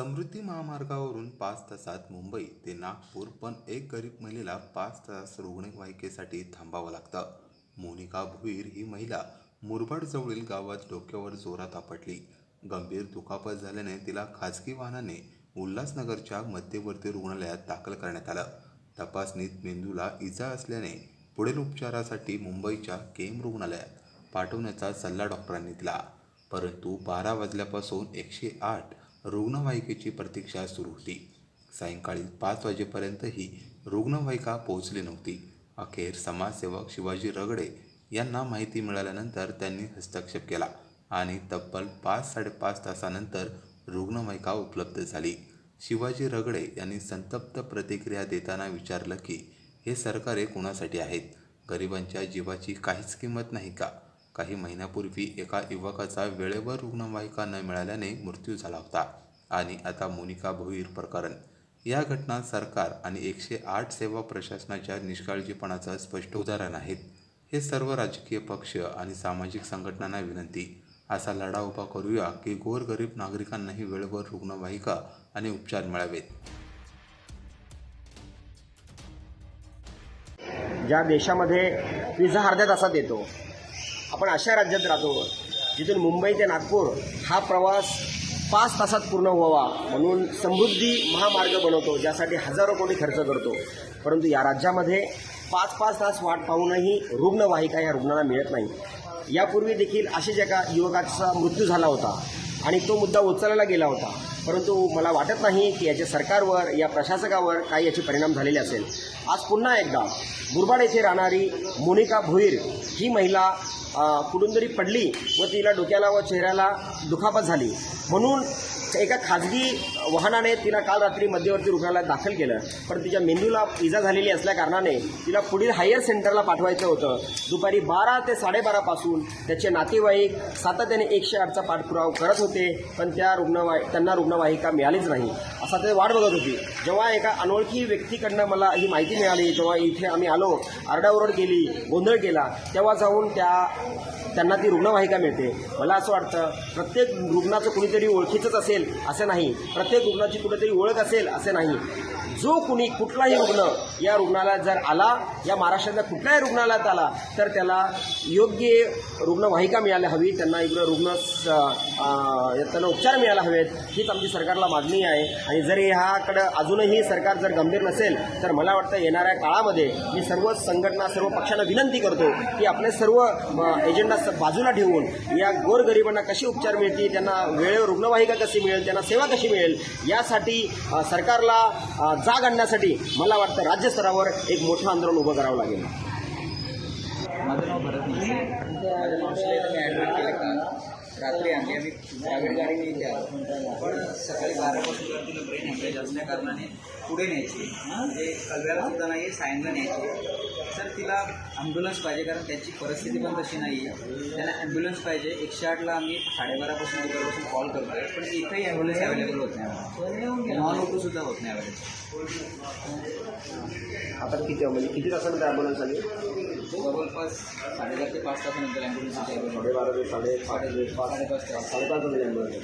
समृद्धी महामार्गावरून पाच तासात मुंबई ते नागपूर पण एक गरीब महिलेला पाच तास रुग्णवाहिकेसाठी थांबावं लागतं. मोनिका भुईर ही महिला मुरबाडजवळील गावात डोक्यावर जोरात आपटली. गंभीर दुखापत झाल्याने तिला खाजगी वाहनाने उल्हासनगरच्या मध्यवर्ती रुग्णालयात दाखल करण्यात आलं. तपासणीत मेंदूला इजा असल्याने पुढील उपचारासाठी मुंबईच्या केम रुग्णालयात पाठवण्याचा सल्ला डॉक्टरांनी दिला. परंतु बारा वाजल्यापासून एकशे आठ रुग्णवाहिकेची प्रतीक्षा सुरू होती. सायंकाळी पाच वाजेपर्यंतही रुग्णवाहिका पोहोचली नव्हती. अखेर समाजसेवक शिवाजी रगडे यांना माहिती मिळाल्यानंतर त्यांनी हस्तक्षेप केला आणि तब्बल पाच साडेपाच तासानंतर रुग्णवाहिका उपलब्ध झाली. शिवाजी रगडे यांनी संतप्त प्रतिक्रिया देताना विचारलं की हे सरकारे कुणासाठी आहेत? गरिबांच्या जीवाची काहीच किंमत नाही का? काही महिन्यापूर्वी एका युवकाचा वेळेवर रुग्णवाहिका न मिळाल्याने मृत्यू झाला होता. आणि आता मोनिका भोईर प्रकरण. या घटना सरकार आणि एकशे आठ सेवा प्रशासनाच्या निष्काळजीपणाचं स्पष्ट उदाहरण आहेत हे सर्व राजकीय पक्ष आणि सामाजिक संघटनांना विनंती. असा लढा उभा करूया की गोरगरीब नागरिकांनाही वेळेवर रुग्णवाहिका आणि उपचार मिळावेत. ज्या देशामध्ये पिझ्झा अर्ध्या तासात येतो आपण अशा राज्यात राहतो जिथून मुंबई ते नागपूर हा प्रवास पाच तासात पूर्ण व्हावा म्हणून समृद्धी महामार्ग बनवतो ज्यासाठी हजारो कोटी खर्च करतो. परंतु या राज्यामध्ये पाच पाच तास वाट पाहूनही रुग्णवाहिका या रुग्णाला मिळत नाही. यापूर्वी देखील अशाच एका युवकाचा मृत्यू झाला होता आणि तो मुद्दा उचलला गेला होता. परंतु मला वाटत नाही की याच्या सरकारवर या प्रशासकावर काही याचे परिणाम झालेले असेल. आज पुन्हा एकदा मुरबाड येथे राहणारी मोनिका भोईर ही महिला कुठून तरी पडली व तिला डोक्याला व चेहऱ्याला दुखापत झाली. म्हणून एका खाजगी वाहनाने तिला काल रात्री मध्यवर्ती रुग्णालयात दाखल केलं. पण तिच्या मेंदूला इजा झालेली असल्याकारणाने तिला पुढील हायर सेंटरला पाठवायचं होतं. दुपारी बारा ते साडेबारापासून त्याचे नातेवाईक सातत्याने एकशे आठचा पाठपुरावा करत होते पण त्या रुग्णवाहि त्यांना रुग्णवाहिका मिळालीच नाही. असा ते वाट बघत होती. जेव्हा एका अनोळखी व्यक्तीकडनं मला ही माहिती मिळाली जेव्हा इथे आम्ही आलो आरडाओरड केली गोंधळ केला तेव्हा जाऊन त्या त्यांना ती रुग्णवाहिका मिळते. मला असं वाटतं प्रत्येक रुग्णाचं कुणीतरी ओळखीचंच असेल असं नाही. प्रत्येक रुग्णाची कुठेतरी ओळख असेल असं नाही. जो कुणी कुठलाही रुग्ण या रुग्णालयात जर आला या महाराष्ट्रातल्या कुठल्याही रुग्णालयात आला तर त्याला योग्य रुग्णवाहिका मिळायला हवी. त्यांना इकडं रुग्ण स- त्यांना उपचार मिळायला हवेत. हीच आमची सरकारला मागणी आहे. आणि जर ह्याकडं अजूनही सरकार जर गंभीर नसेल तर मला वाटतं येणाऱ्या काळामध्ये मी सर्व संघटना सर्व पक्षांना विनंती करतो की आपले सर्व म, एजेंडा बाजूला ठेवून या गोरगरिबांना कसे उपचार मिळतील त्यांना वेळेवर रुग्णवाहिका कशी मिळेल त्यांना सेवा कशी मिळेल यासाठी सरकारला जाग आणण्यासाठी मला वाटतं राज्यस्तरावर एक मोठं आंदोलन उभं करावं लागेल. माझं नाव भरत नाही माझ्या मावशीला इथं मी ॲडमिट केलं का रात्री आणली आम्ही प्रायव्हेट गाडीने इथे आलो पण सकाळी बारापासून जर तिला ब्रेन हॅमरेज असल्या कारणाने पुढे न्यायची. म्हणजे कलव्याला सुद्धा नाही आहे सायनला न्यायची. तर तिला ॲम्ब्युलन्स पाहिजे कारण त्याची परिस्थिती पण तशी नाही आहे त्यांना ॲम्ब्युलन्स पाहिजे. एकशे आठला आम्ही साडेबारापासून वगैरेपासून कॉल करतो पण इथंही ॲम्ब्युलन्स अवेलेबल होत नाही नॉन ऑटोसुद्धा होत नाही अवेलेबल आता किती म्हणजे किती तासामध्ये ॲम्ब्युलन्स आली? जवळपास साडेचार ते पाच तासानंतर ॲम्ब्युलन्स साडेबारा ते साडे साडे पाच. साडेपाच तास साडेपाच ॲम्ब्युलन्स